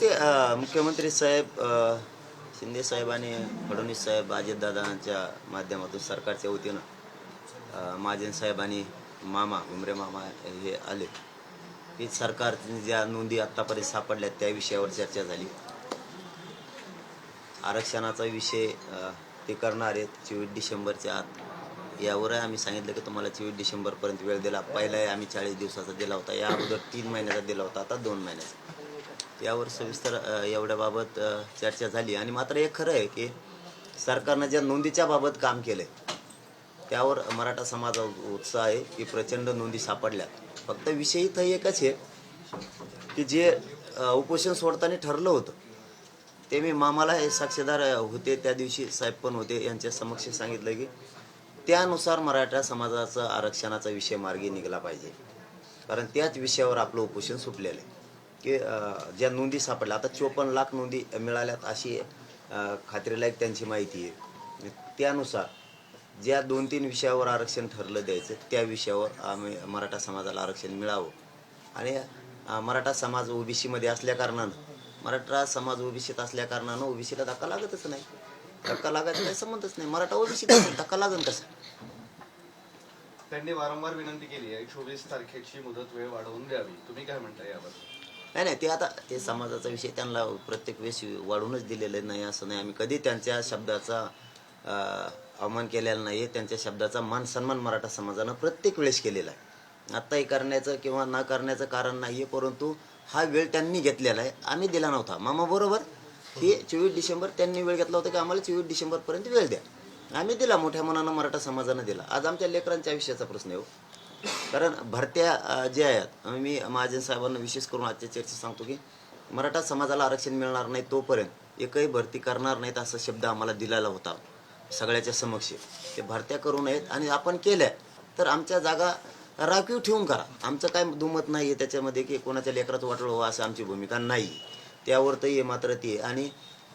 ते मुख्यमंत्री साहेब शिंदे साहेब आणि फडणवीस साहेब अजितदादांच्या माध्यमातून सरकारच्या वतीनं महाजन साहेब आणि मामा उमरे मामा हे आले. की सरकार ज्या नोंदी आत्तापर्यंत सापडल्या त्या विषयावर चर्चा झाली. आरक्षणाचा विषय ते करणार आहेत चोवीस डिसेंबरच्या आत. यावरही आम्ही सांगितलं की तुम्हाला चोवीस डिसेंबरपर्यंत वेळ दिला. पहिला आम्ही चाळीस दिवसाचा दिला होता. या अगोदर तीन महिन्याचा दिला होता. आता दोन महिन्याचा. यावर सविस्तर एवढ्याबाबत चर्चा झाली. आणि मात्र हे खरं आहे की सरकारनं ज्या नोंदीच्या बाबत काम केलंय त्यावर मराठा समाजा उत्साह आहे की प्रचंड नोंदी सापडल्यात फक्त विषय इथं एकच आहे की जे उपोषण सोडताना ठरलं होतं ते मी मामाला हे साक्षीदार होते. त्या दिवशी साहेब पण होते. यांच्या समक्ष सांगितलं की त्यानुसार मराठा समाजाचा आरक्षणाचा विषय मार्गी निघाला पाहिजे. कारण त्याच विषयावर आपलं उपोषण सुटलेलं आहे. की ज्या नोंदी सापडल्या आता चोपन्न लाख नोंदी मिळाल्यात अशी खात्रीलायक त्यांची माहिती आहे. त्यानुसार ज्या दोन तीन विषयावर आरक्षण ठरलं द्यायचं त्या विषयावर आम्ही मराठा समाजाला आरक्षण मिळावं. आणि मराठा समाज ओबीसीमध्ये असल्या कारणानं मराठा समाज ओबीसीत असल्या कारणानं ओबीसीला धक्का लागतच नाही. धक्का लागायचा काही संबंधच नाही. मराठा ओबीसीत धक्का लागन कसा? त्यांनी वारंवार विनंती केली आहे चोवीस तारखेची मुदत वेळ वाढवून द्यावी. तुम्ही काय म्हणता याबाबत नाही नाही ते आता ते समाजाचा विषय त्यांना प्रत्येक वेळेस वाढूनच दिलेलं नाही असं नाही. आम्ही कधी त्यांच्या शब्दाचा अवमान केलेला नाही त्यांच्या शब्दाचा मान सन्मान मराठा समाजानं प्रत्येक वेळेस केलेला आहे. आत्ताही करण्याचं किंवा न करण्याचं कारण नाही आहे परंतु हा वेळ त्यांनी घेतलेला आहे. आम्ही दिला नव्हता. मामा बरोबर? की चोवीस डिसेंबर त्यांनी वेळ घेतला होता की आम्हाला चोवीस डिसेंबरपर्यंत वेळ द्या. आम्ही दिला मोठ्या मनानं मराठा समाजानं दिला. आज आमच्या लेकरांच्या आयुष्याचा प्रश्न आहे हो. कारण भरत्या ज्या आहेत मी महाजन साहेबांना विशेष करून आजच्या चर्चेत सांगतो की मराठा समाजाला आरक्षण मिळणार नाही तोपर्यंत एकही भरती करणार नाहीत असा शब्द आम्हाला दिलेला होता सगळ्याच्या समक्ष. ते भरत्या करू नयेत आणि आपण केल्या तर आमच्या जागा राखीव ठेवून करा. आमचं काय दुमत नाही आहे त्याच्यामध्ये की कोणाच्या लेकराचं वाटलं व्हावं असं आमची भूमिका नाही. त्यावर तर ये मात्र ती. आणि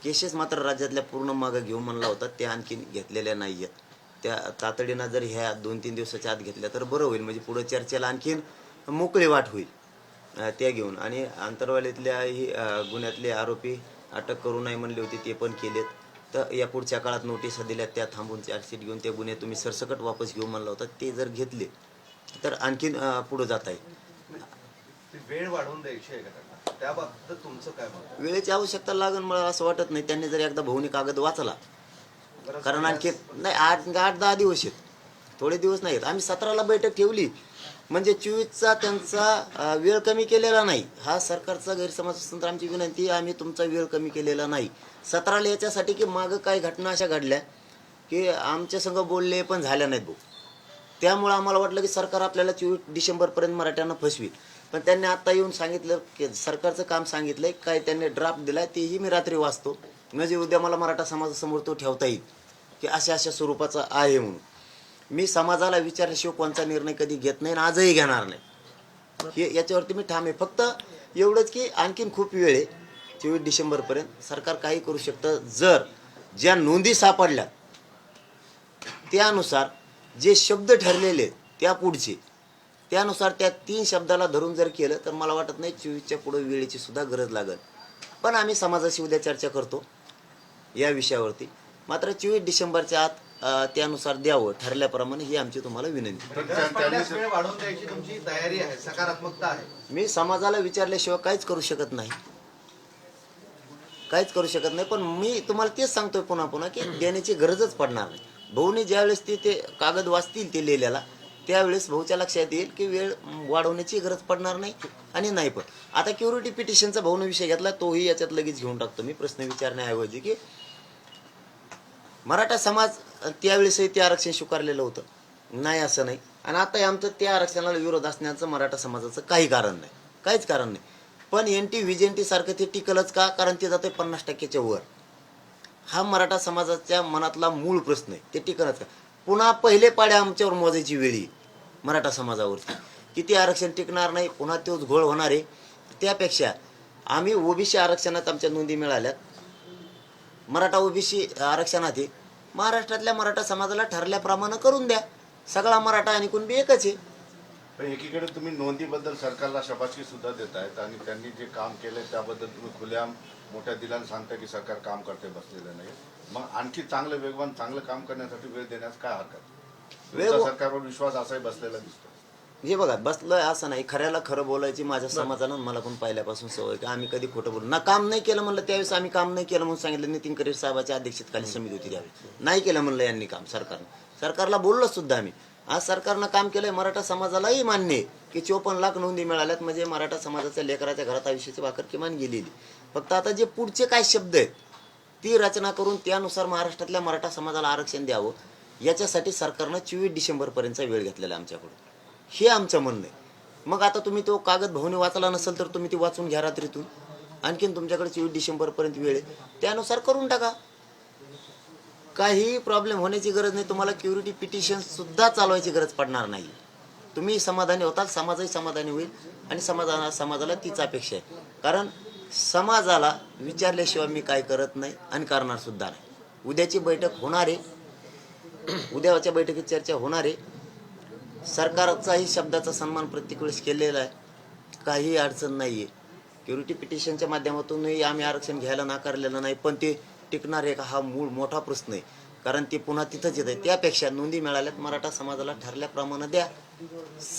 केसेस मात्र राज्यातल्या पूर्ण मागं घेऊन म्हणला होता त्या आणखीन घेतलेल्या नाही आहेत त्या तातडीनं जर ह्या दोन तीन दिवसाच्या आत घेतल्या तर बरं होईल. म्हणजे पुढं चर्चेला आणखीन मोकळी वाट होईल त्या घेऊन. आणि आंतरवालीतल्या ही अं, गुन्ह्यातले आरोपी अटक करू नये म्हणले होते ते पण केलेत. तर या पुढच्या काळात नोटिसा दिल्या त्या थांबून चार्जशीट घेऊन ते गुन्हे तुम्ही सरसकट वापस घेऊ म्हणला होता. ते जर घेतले तर आणखीन पुढं जात आहे. वेळ वाढवून द्यायची आहे का त्यांना? त्याबाबत तुमचं काय? वेळेची आवश्यकता लागेल मला असं वाटत नाही. त्यांनी जर एकदा भाऊनी कागद वाचला कारण आणखी नाही आठ आठ दहा दिवस आहेत. थोडे दिवस नाहीत. आम्ही सतराला बैठक ठेवली. म्हणजे चोवीसचा त्यांचा वेळ कमी केलेला नाही. हा सरकारचा गैरसमज असून आमची विनंती आहे, आम्ही तुमचा वेळ कमी केलेला नाही. सतराला याच्यासाठी की मागं काही घटना अशा घडल्या की आमच्या संघ बोलले पण झाल्या नाहीत भाऊ. त्यामुळं आम्हाला वाटलं की सरकार आपल्याला चोवीस डिसेंबरपर्यंत मराठ्यांना फसवील. पण त्यांनी आत्ता येऊन सांगितलं की सरकारचं काम सांगितलं काय त्यांनी ड्राफ्ट दिला तेही मी रात्री वाचतो. म्हणजे उद्या मला मराठा समाजासमोर तो ठेवता येईल. की अशा अशा स्वरूपाचं आहे म्हणून. मी समाजाला विचारल्याशिवाय कोणता निर्णय कधी घेत नाही आणि आजही घेणार नाही. हे याच्यावरती मी ठाम आहे. फक्त एवढंच की आणखीन खूप वेळ आहे. चोवीस डिसेंबरपर्यंत सरकार काही करू शकतं. जर ज्या नोंदी सापडल्या त्यानुसार जे शब्द ठरलेले आहेत, त्या पुढचे त्यानुसार त्या तीन शब्दाला धरून जर केलं तर मला वाटत नाही चोवीसच्या पुढे वेळेची सुद्धा गरज लागेल पण आम्ही समाजाशी उद्या चर्चा करतो या विषयावरती. मात्र चोवीस डिसेंबरच्या आत त्यानुसार द्यावं ठरल्याप्रमाणे ही आमची तुम्हाला विनंती. गरज पडल्यास वेळ वाढवून द्यायची तुमची तयारी आहे सकारात्मकता आहे. मी समाजाला विचारल्याशिवाय काहीच करू शकत नाही. काहीच करू शकत नाही पण मी तुम्हाला तेच सांगतोय पुन्हा पुन्हा की देण्याची गरजच पडणार नाही. भाऊनी ज्यावेळेस ते ते कागद वाचतील ते लिहिलेला त्यावेळेस भाऊच्या लक्षात येईल की वेळ वाढवण्याची गरज पडणार नाही आणि नाही पण. आता क्युरिटी पिटिशनचा भाऊने विषय घेतला तोही याच्यात लगेच घेऊन टाकतो. मी प्रश्न विचारण्याऐवजी की मराठा समाज त्यावेळेसही ते आरक्षण स्वीकारलेलं होतं. नाही असं नाही. आणि आता आमचं त्या आरक्षणाला विरोध असण्याचं मराठा समाजाचं काही कारण नाही. काहीच कारण नाही. पण एन टी व्हिजेंटी सारखं ते टिकलच का? कारण ते जाते पन्नास टक्क्याच्या वर. हा मराठा समाजाच्या मनातला मूळ प्रश्न आहे. ते टिकलच का? पुन्हा पहिले पाड्या आमच्यावर मोजायची वेळी मराठा समाजावरती. किती आरक्षण टिकणार नाही पुन्हा तोच घोळ होणार आहे. त्यापेक्षा आम्ही ओबीसी आरक्षणात आमच्या नोंदी मिळाल्यात. मराठा ओबीसी आरक्षणात आहे. महाराष्ट्रातल्या मराठा समाजाला ठरल्याप्रमाणे करून द्या. सगळा मराठा आणि कुणबी एकच आहे. पण एकीकडे तुम्ही नोंदीबद्दल सरकारला शबासकी सुद्धा देत आहेत आणि त्यांनी जे काम केलंय त्याबद्दल तुम्ही खुल्याम मोठ्या दिलाने सांगताय की सरकार काम करते बसलेलं नाही मग आणखी चांगलं वेगवान चांगलं काम करण्यासाठी वेळ देण्यास काय हरकत? तुमचा सरकारवर विश्वास असाही बसलेला दिसतो हे बघा बसलोय असं नाही. खऱ्याला खरं बोलायची माझ्या समाजानं मला पण पहिल्यापासून सवय की आम्ही कधी खोटं बोलू ना काम नाही केलं म्हणलं त्यावेळेस आम्ही काम नाही केलं म्हणून सांगितलं. नितीन करीर साहेबाच्या अध्यक्षतेखाली समिती होती त्यावेळी. नाही केलं म्हणलं यांनी काम सरकारनं. सरकारला बोललो सुद्धा आम्ही. आज सरकारनं काम केलंय मराठा समाजालाही मान्य आहे की चोपन्न लाख नोंदी मिळाल्यात. म्हणजे मराठा समाजाच्या लेकराच्या घरात आयुष्याची भाकर किमान गेलेली. फक्त आता जे पुढचे काय शब्द आहेत ती रचना करून त्यानुसार महाराष्ट्रातल्या मराठा समाजाला आरक्षण द्यावं याच्यासाठी सरकारनं चोवीस डिसेंबरपर्यंतचा वेळ घेतलेला आमच्याकडून. हे आमचं म्हणणं आहे. मग आता तुम्ही तो कागद भाऊने वाचला नसेल तर तुम्ही ती वाचून घ्या रात्रीतून. आणखीन तुमच्याकडे चोवीस डिसेंबरपर्यंत वेळ आहे. त्यानुसार करून टाका. काही प्रॉब्लेम होण्याची गरज नाही. तुम्हाला क्युरिटी पिटिशन सुद्धा चालवायची गरज पडणार नाही. तुम्ही समाधानी होताल समाजही समाधानी होईल आणि समाजाला समाजाला तीच अपेक्षा आहे. कारण समाजाला विचारल्याशिवाय मी काय करत नाही आणि करणार सुद्धा नाही. उद्याची बैठक होणार आहे. उद्याच्या बैठकीत चर्चा होणार आहे. सरकारचाही शब्दाचा सन्मान प्रत्येक वेळेस केलेला आहे. काही अडचण नाही आहे क्युरिटी पिटिशनच्या माध्यमातूनही आम्ही आरक्षण घ्यायला नाकारलेलं नाही पण ते टिकणार आहे का हा मूळ मोठा प्रश्न आहे. कारण ते पुन्हा तिथंच येत आहे त्यापेक्षा नोंदी मिळाल्यात मराठा समाजाला ठरल्याप्रमाणे द्या.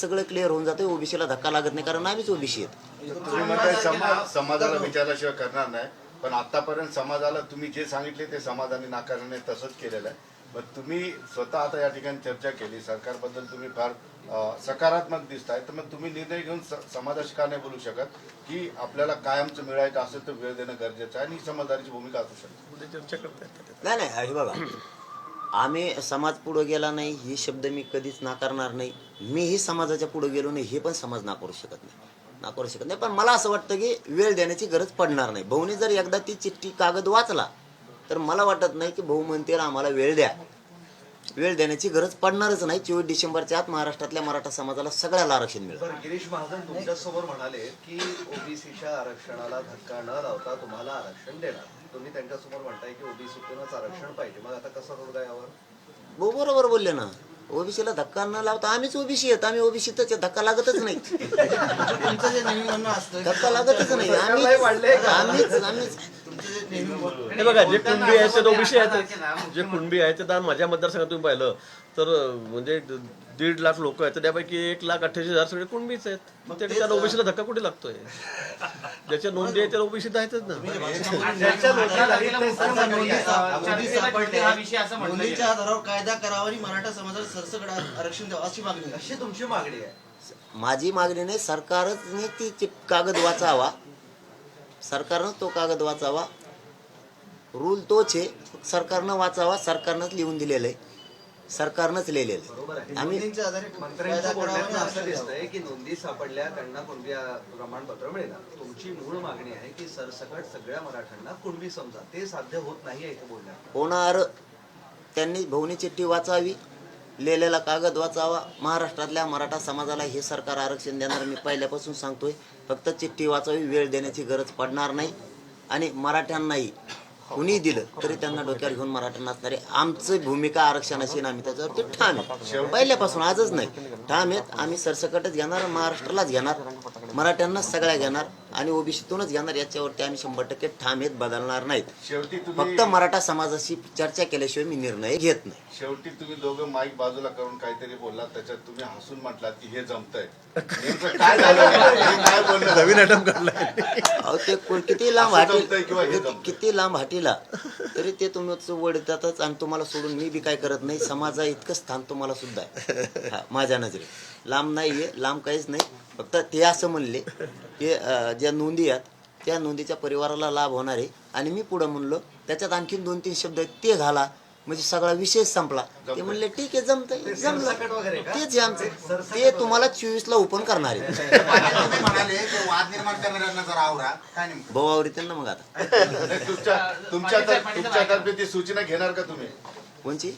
सगळं क्लिअर होऊन जातं ओबीसीला धक्का लागत नाही कारण आम्हीच ओबीसी आहेत. तुम्ही समाजाला विचारल्याशिवाय करणार नाही. पण आतापर्यंत समाजाला तुम्ही जे सांगितले ते समाजाने नाकारणे तसंच केलेलं आहे. पण तुम्ही स्वतः आता या ठिकाणी चर्चा केली सरकारबद्दल तुम्ही फार सकारात्मक दिसताय तर मग तुम्ही निर्णय घेऊन स- समाजाशी का नाही बोलू शकत की आपल्याला कायमचं मिळायचं असेल तर वेळ देणं गरजेचं आहे आणि ही समजदारीची भूमिका असू शकते. चर्चा करता नाही नाही हे बघा आम्ही समाज पुढे गेला नाही ही शब्द मी कधीच नाकारणार नाही. मीही समाजाच्या पुढे गेलो नाही हे पण समाज नाकारू शकत नाही. नाकारू शकत नाही पण मला असं वाटतं की वेळ देण्याची गरज पडणार नाही. भाऊने जर एकदा ती चिठ्ठी कागद वाचला तर मला वाटत नाही की भाऊ म्हणतील आम्हाला वेळ द्या. वेळ देण्याची गरज पडणारच नाही. चोवीस डिसेंबरच्या आत महाराष्ट्रातल्या मराठा समाजाला सगळ्याला आरक्षण मिळेल. बरं गिरीश महाजन तुमच्यासमोर म्हणाले की ओबीसीच्या आरक्षणाला धक्का न लावता तुम्हाला आरक्षण देणार. तुम्ही त्यांच्यासमोर म्हणताय की ओबीसीतूनच आरक्षण पाहिजे. मग आता कसं तोडगा यावर? भाऊ बरोबर बोलले ना. ओबीसीला धक्का न लावता आम्हीच ओबीसी आहेत. आम्ही ओबीसीतच आहे, धक्का लागतच नाही. तुमचं जे नेहमी म्हणणं असतं धक्का लागतच नाही. वाढलंय आम्हीच? आम्हीच आम्हीच तुमचं जे नेहमी म्हणणं- हे बघा जे कुणबी आहेत ते ओबीसी आहेत. जे कुणबी आहेत ते आता माझ्या मतदारसंघात तुम्ही पाहिलं. तर म्हणजे दीड लाख लोक आहेत तर त्यापैकी एक लाख अठ्ठ्याऐंशी हजार सगळे कुणबीच आहेत. मग त्या त्याला ओबीसीला धक्का कुठे लागतोय? ज्याच्या नोंदी आहेत त्याला ओबीसीत आहेतच ना. हा नोंदीच्या आधारावर कायदा करावा आणि मराठा समाजाला सरसकट आरक्षण द्यावं अशी मागणी आहे. अशी तुमची मागणी आहे. माझी मागणी नाही सरकारच ती कागद वाचावा. सरकारनं तो कागद वाचावा. रूल तोच आहे. सरकारनं वाचावा सरकारनंच लिहून दिलेलं आहे. सरकारनंच लिहिलेलं आहे. आम्ही मंत्र्यांच्या बोलण्यातून असं. दिसतंय की नोंदी सापडल्या त्यांना कुणबी प्रमाणपत्र मिळणार तुमची मूळ मागणी आहे की सरसकट सगळ्या मराठ्यांना कुणबी समजा. ते साध्य होत नाही आहे इथे बोलण्यात. होणार. त्यांनी भवनी चिठ्ठी वाचावी लिहिलेला कागद वाचावा. महाराष्ट्रातल्या मराठा समाजाला हे सरकार आरक्षण देणार मी पहिल्यापासून सांगतोय फक्त चिठ्ठी वाचावी वेळ देण्याची गरज पडणार नाही. आणि मराठ्यांनाही कुणी दिलं तरी त्यांना डोक्यावर घेऊन मराठ्यांना असणारे आमचं भूमिका आरक्षणाची आम्ही आम्ही त्याच्यावरती ठाम आहे पहिल्यापासून आजच नाही. ठाम आहेत. आम्ही सरसकटच घेणार महाराष्ट्रालाच घेणार मराठ्यांनाच सगळ्या घेणार. आणि ओबीसीतूनच घेणार याच्यावरती आम्ही शंभर टक्के ठाम आहेत बदलणार नाहीत. शेवटी तुम्ही फक्त मराठा समाजाशी चर्चा केल्याशिवाय मी निर्णय घेत नाही. शेवटी तुम्ही दोघं माईक बाजूला करून काहीतरी बोललात त्याच्यात तुम्ही हसून म्हटलात की हे जमतंय. नेमकं काय झालं? हे काय नवीन आयटम काढलाय. अहो ते किती लांब असं जमतंय किंवा हे जमतंय? किती लांब हाटीला? तरी ते तुम्ही वडतातच आणि तुम्हाला सोडून मी बी काय करत नाही. समाजा इतकं स्थान तुम्हाला सुद्धा आहे. माझ्या नजरेत. लांब नाहीये लांब काहीच नाही. फक्त ते असं म्हणले की ज्या नोंदी आहेत त्या नोंदीच्या परिवाराला लाभ होणार आहे. आणि मी पुढं म्हणलो त्याच्यात आणखीन दोन तीन शब्द आहेत ते घाला. म्हणजे सगळा विषय संपला. ते म्हणले ठीक आहे जमतंय ते सरसकट वगैरे जमलं का? तेच आहे आमचं. ते तुम्हाला चोवीस ला ओपन करणार आहे. तुम्ही म्हणाले की वाद निर्माण करणाऱ्यांना जरा आवरा. काय नेमकं? भाऊ आवडते ना मग आता. तुमच्या ती सूचना घेणार का तुम्ही? कोणची?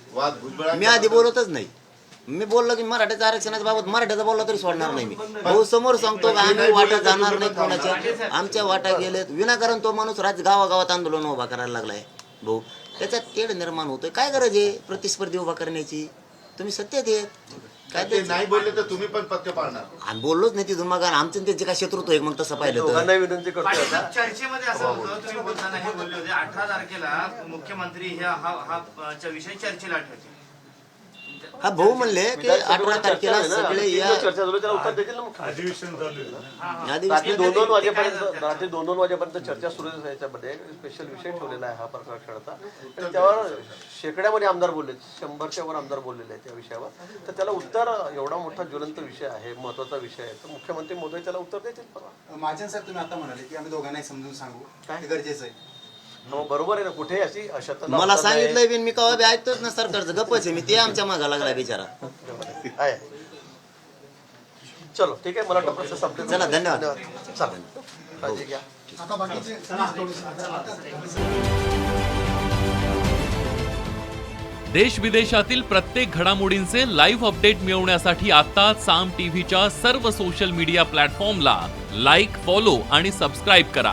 मी आधी बोलतच नाही. मी बोललो की मराठ्याच्या आरक्षणाच्या बाबत मराठ्याचा बोलला तरी सोडणार नाही मी. भाऊ समोर सांगतो का आम्ही वाटा जाणार नाही कोणाच्या. आमच्या वाटा गेलेत. विनाकारण तो माणूस राज गावागावात आंदोलन उभा करायला लागलाय. भाऊ त्याच्यात तेढ निर्माण होतोय. काय गरज आहे प्रतिस्पर्धी उभा करण्याची? तुम्ही सत्यात येत काय ते नाही बोलले तर तुम्ही पण पथ्य पाळणार. आणि बोललोच नाही तिथून मग आमचं आणि त्यांचे काय शत्रुत्व आहे? मग तसं पाहिलं तर. विनंती आता. चर्चेमध्ये असं होतं तुम्ही बोलताना हे बोलले होते. अठरा तारखेला मुख्यमंत्री ह्या हा हा विषयी चर्चेला ठेवतील हा भाऊ म्हणले की अठरा तारखेला सगळे या चर्चा झाली त्याला उत्तर देतील ना मुख्यमंत्री. रात्री अधिवेशन दोन दोन वाजेपर्यंत रात्री दोन दोन वाजेपर्यंत चर्चा सुरू आहे याच्यामध्ये. स्पेशल विषय ठेवलेला आहे हा प्रकरणाचा आणि त्यावर शेकड्यामध्ये आमदार बोलले शंभरच्या वर आमदार बोललेले आहेत त्या विषयावर. तर त्याला उत्तर एवढा मोठा ज्वलंत विषय आहे महत्त्वाचा विषय आहे. तर मुख्यमंत्री मोदी त्याला उत्तर देतील परवा. माझ्या साहेब तुम्ही आता म्हणाले की आम्ही दोघांनाही समजून सांगू. काय? गरजेचं आहे. मग बरोबर आहे ना कुठे अशी मला सांगितलंय बिन मी कवा बी ऐकतोच ना सरकारचं गप्पच आहे मी ते आमच्या मागा लागला बिचारा. आहे. चलो ठीक आहे मला वाटतं प्रश्न संपले चला, धन्यवाद. चालेल काळजी घ्या. देश विदेशातील प्रत्येक घडामोडींचे लाईव्ह अपडेट मिळवण्यासाठी आता साम टीव्हीच्या सर्व सोशल मीडिया प्लॅटफॉर्मला लाईक फॉलो आणि सबस्क्राईब करा.